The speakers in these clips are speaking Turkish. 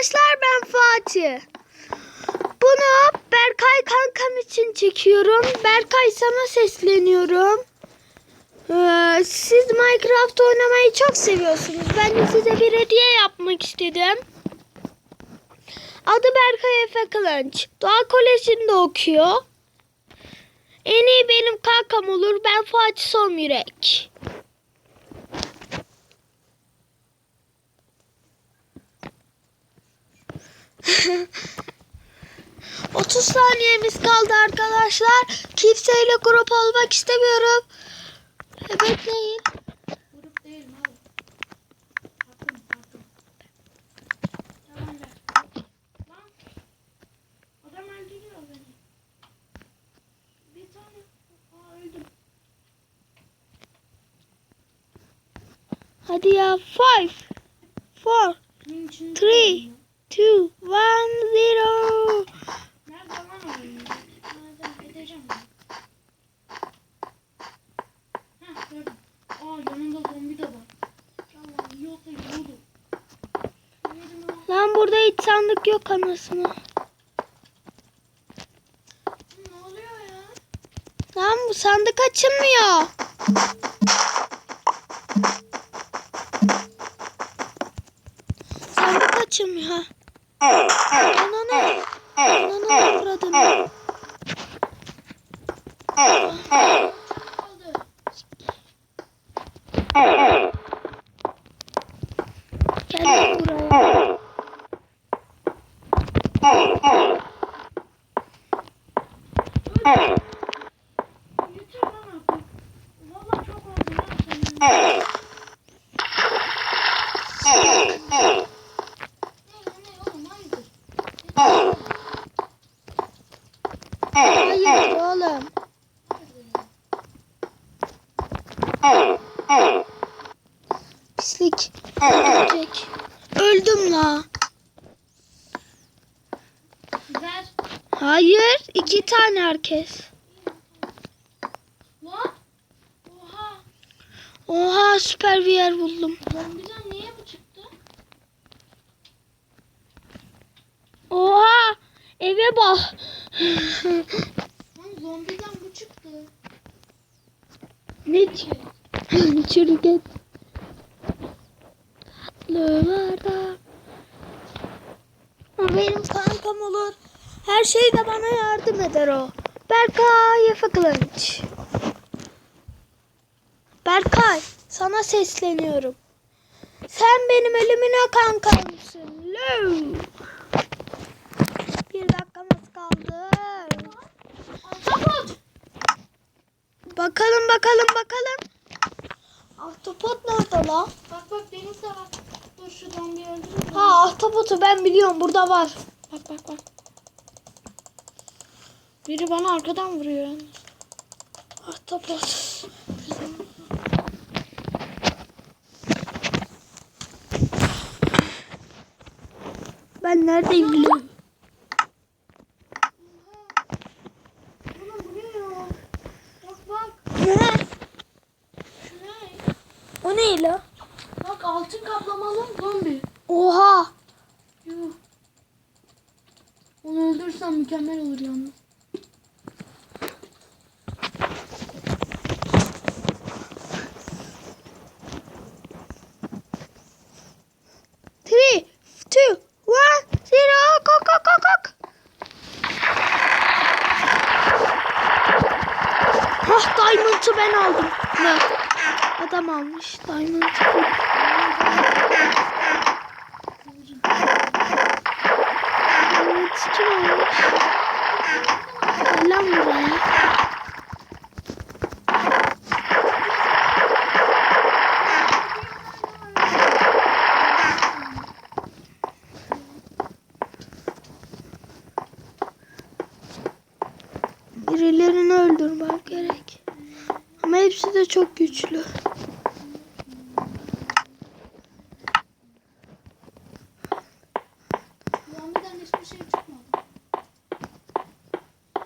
arkadaşlar ben Fatih. Bunu Berkay kankam için çekiyorum. Berkay sana sesleniyorum. Ee, siz Minecraft oynamayı çok seviyorsunuz. Ben de size bir hediye yapmak istedim. Adı Berkay Efe Kılınç. Doğa Koleji'nde okuyor. En iyi benim kankam olur. Ben Fatih Somyürek. Otuz saniyemiz kaldı arkadaşlar. Kimseyle grup olmak istemiyorum. Bekleyin. Grup değil mi abi? Takım takım. Tamam ver. Lan. Adam öldürüyor beni. Bir tane. Aa öldüm. Hadi ya. Five, four, Three. Two, one, zero. Nerede lan o oyun? Nerede? Edeceğim ben. Heh gördüm. Aa yanında zombi de var. Allah yoksa yiyordum. Yedim ha. Lan burada hiç sandık yok anasını. Ne oluyor ya? Lan bu sandık açılmıyor. Ananı. Ananı uğradım. Kaldı. Gel buraya. Yeter lan artık. Valla çok oldu lan senin. Ne ne oğlum hayırdır? Hayır oğlum. Pislik. Ölecek. Öldüm la. Ver. Hayır. iki tane herkes. Oha. Oha süper bir yer buldum. Zombiden niye bu çıktı? Oha eve bak. Lan zombiden bu çıktı. ne diyor? Çürügen. Tatlılarda. O benim kankam olur. Her şeyde bana yardım eder o. Berkay Efe. Berkay sana sesleniyorum. Sen benim ölümüne kankamsın. Lou. Bir dakikamız kaldı. Ahtapot. Bakalım bakalım bakalım. Ahtapot nerede la? Bak bak deniz de var. Dur şu zombiyi öldürün. Ha ahtapotu ben biliyorum burada var. Bak bak bak. Biri bana arkadan vuruyor. Ahtapot. Ben neredeyim biliyorum. Bak bak. Ne? O ne la? Altın kaplamalı zombi. Oha. Yuh. Onu öldürsem mükemmel olur yalnız. Three, two, one, zero. Kok kok kok kok. Hah diamond'ı ben aldım. Ne? Adam almış diamond'ı. Birilerini öldürmem gerek. Ama hepsi de çok güçlü. Zombiden hiçbir şey çıkmadı.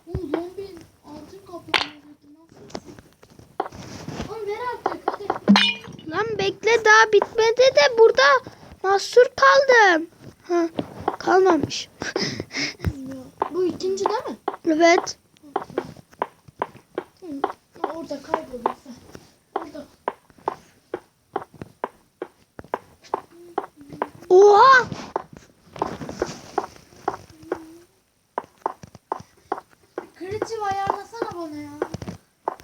Bu zombi altın kaplamalıydı. Nasıl? Oğlum ver artık hadi. Lan bekle daha bitmedi de burada mahsur kaldım. Ha. Kalmamış. Bu ikinci değil mi? Evet. Orada kaybolursa. Orada. Oha! Kriti ayarlasana bana ya.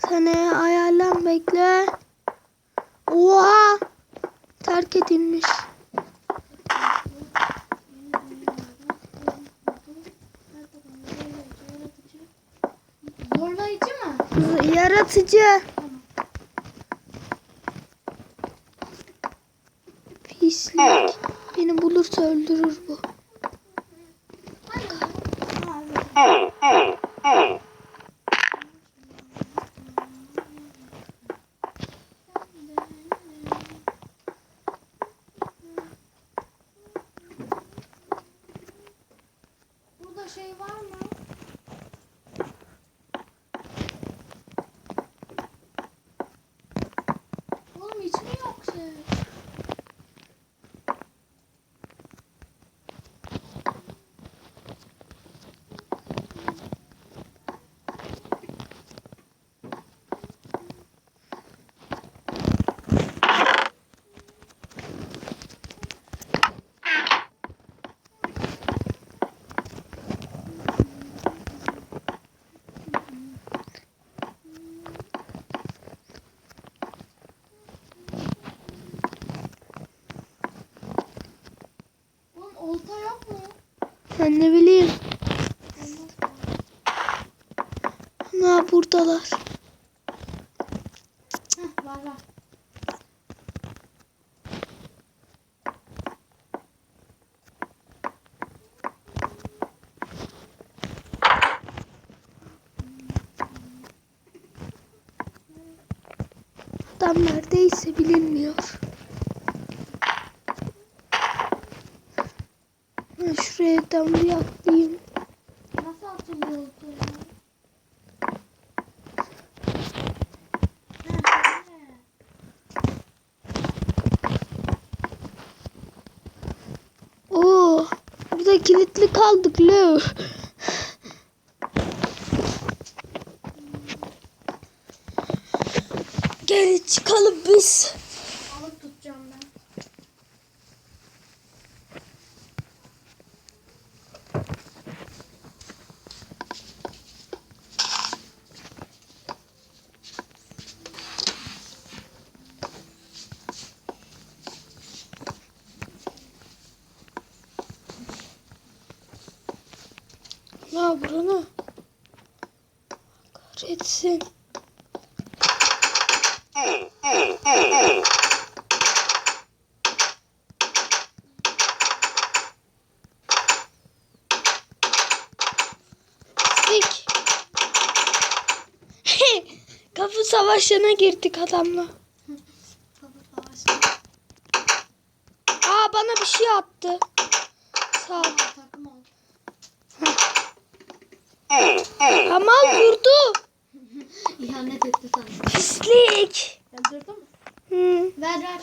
Seni ayarlan bekle. Oha! Edilmiş. Zorlayıcı mı? Yaratıcı. Pislik. Beni bulursa öldürür bu. Şey var mı? Oğlum hiç mi yok şey? Oğlum olta yok mu? Ben ne bileyim. Ha buradalar. Adam neredeyse bilinmiyor. Ha, şuraya atlayayım. Burada kilitli kaldık lo. Gel çıkalım biz. Ya buranı. Kahretsin. Sik. Kapı savaşına girdik adamla. Aa bana bir şey attı. Sağ ol. Kamal vurdu. İhanet etti sana. Pislik. Öldürdün mü? Hı. Ver ver.